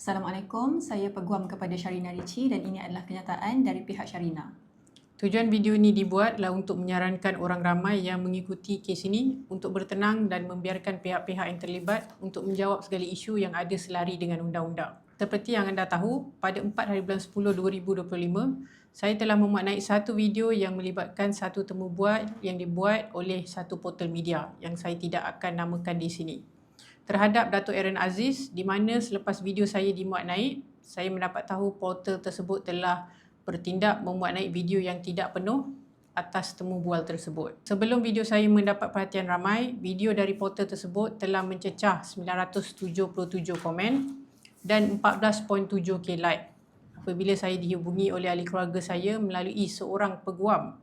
Assalamualaikum, saya peguam kepada Sharina Ricci dan ini adalah kenyataan dari pihak Sharina. Tujuan video ini dibuatlah untuk menyarankan orang ramai yang mengikuti kes ini untuk bertenang dan membiarkan pihak-pihak yang terlibat untuk menjawab segala isu yang ada selari dengan undang-undang. Seperti yang anda tahu, pada 4 hari bulan 10 2025, saya telah memuat naik satu video yang melibatkan satu temu buat yang dibuat oleh satu portal media yang saya tidak akan namakan di sini. Terhadap Datuk Aaron Aziz, di mana selepas video saya dimuat naik, saya mendapat tahu portal tersebut telah bertindak memuat naik video yang tidak penuh atas temu bual tersebut. Sebelum video saya mendapat perhatian ramai, video dari portal tersebut telah mencecah 977 komen dan 14.7k like apabila saya dihubungi oleh ahli keluarga saya melalui seorang peguam.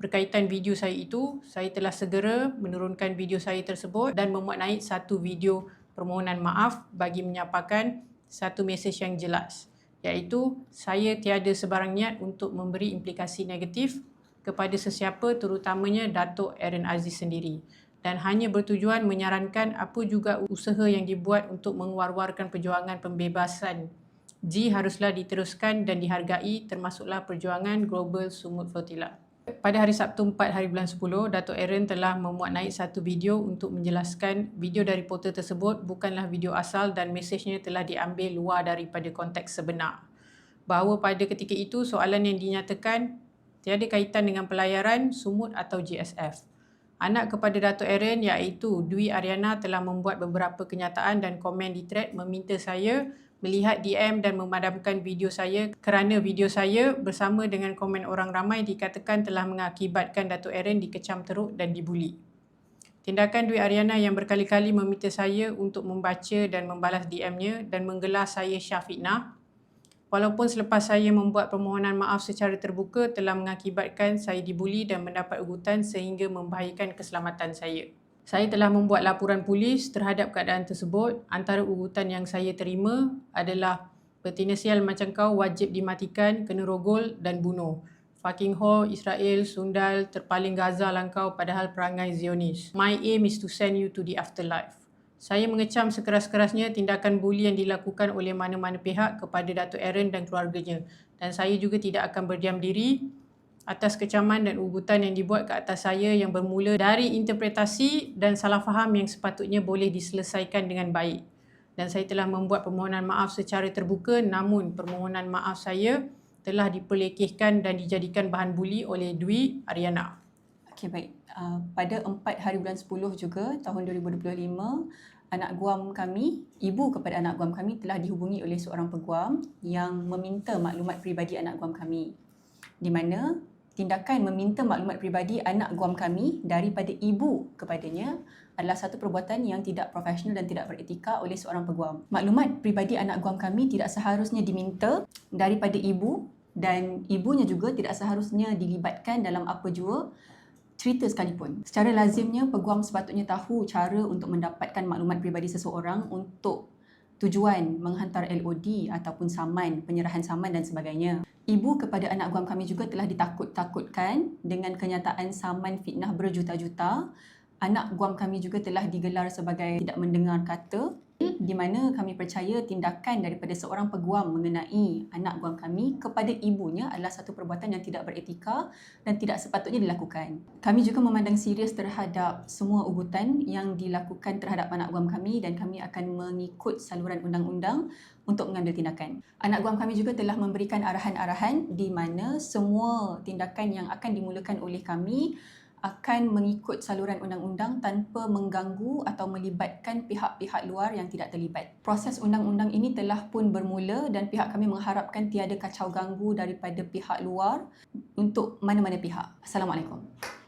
Berkaitan video saya itu, saya telah segera menurunkan video saya tersebut dan memuat naik satu video permohonan maaf bagi menyapakan satu mesej yang jelas. Iaitu saya tiada sebarang niat untuk memberi implikasi negatif kepada sesiapa terutamanya Datuk Aaron Aziz sendiri. Dan hanya bertujuan menyarankan apa juga usaha yang dibuat untuk mengwar-warkan perjuangan pembebasan. G haruslah diteruskan dan dihargai termasuklah perjuangan Global Sumut Flotilla. Pada hari Sabtu 4 hari bulan 10, Datuk Aaron telah memuat naik satu video untuk menjelaskan video dari portal tersebut bukanlah video asal dan mesejnya telah diambil luar daripada konteks sebenar. Bahawa pada ketika itu soalan yang dinyatakan tiada kaitan dengan pelayaran, sumut atau GSF. Anak kepada Datuk Aaron iaitu Dwi Ariana telah membuat beberapa kenyataan dan komen di thread meminta saya melihat DM dan memadamkan video saya kerana video saya bersama dengan komen orang ramai dikatakan telah mengakibatkan Datuk Aaron dikecam teruk dan dibuli. Tindakan Dwi Ariana yang berkali-kali meminta saya untuk membaca dan membalas DM-nya dan menggelar saya Syafiqnah Walaupun selepas saya membuat permohonan maaf secara terbuka telah mengakibatkan saya dibuli dan mendapat ugutan sehingga membahayakan keselamatan saya. Saya telah membuat laporan polis terhadap keadaan tersebut. Antara ugutan yang saya terima adalah betina sial macam kau wajib dimatikan, kena rogol dan bunuh. Fucking whore, Israel, Sundal, terpaling Gaza langkau padahal perangai Zionis. My aim is to send you to the afterlife. Saya mengecam sekeras-kerasnya tindakan buli yang dilakukan oleh mana-mana pihak kepada Datuk Aaron dan keluarganya dan saya juga tidak akan berdiam diri atas kecaman dan ugutan yang dibuat ke atas saya yang bermula dari interpretasi dan salah faham yang sepatutnya boleh diselesaikan dengan baik. Dan saya telah membuat permohonan maaf secara terbuka namun permohonan maaf saya telah diperlekehkan dan dijadikan bahan buli oleh Dwi Ariana. Okey baik. Uh, pada 4 hari bulan 10 juga tahun 2025, anak guam kami, ibu kepada anak guam kami telah dihubungi oleh seorang peguam yang meminta maklumat peribadi anak guam kami. Di mana tindakan meminta maklumat peribadi anak guam kami daripada ibu kepadanya adalah satu perbuatan yang tidak profesional dan tidak beretika oleh seorang peguam. Maklumat peribadi anak guam kami tidak seharusnya diminta daripada ibu dan ibunya juga tidak seharusnya dilibatkan dalam apa jua cerita sekalipun. Secara lazimnya, peguam sepatutnya tahu cara untuk mendapatkan maklumat pribadi seseorang untuk tujuan menghantar LOD ataupun saman, penyerahan saman dan sebagainya. Ibu kepada anak guam kami juga telah ditakut-takutkan dengan kenyataan saman fitnah berjuta-juta. Anak guam kami juga telah digelar sebagai tidak mendengar kata di mana kami percaya tindakan daripada seorang peguam mengenai anak guam kami kepada ibunya adalah satu perbuatan yang tidak beretika dan tidak sepatutnya dilakukan. Kami juga memandang serius terhadap semua ugutan yang dilakukan terhadap anak guam kami dan kami akan mengikut saluran undang-undang untuk mengambil tindakan. Anak guam kami juga telah memberikan arahan-arahan di mana semua tindakan yang akan dimulakan oleh kami akan mengikut saluran undang-undang tanpa mengganggu atau melibatkan pihak-pihak luar yang tidak terlibat. Proses undang-undang ini telah pun bermula dan pihak kami mengharapkan tiada kacau ganggu daripada pihak luar untuk mana-mana pihak. Assalamualaikum.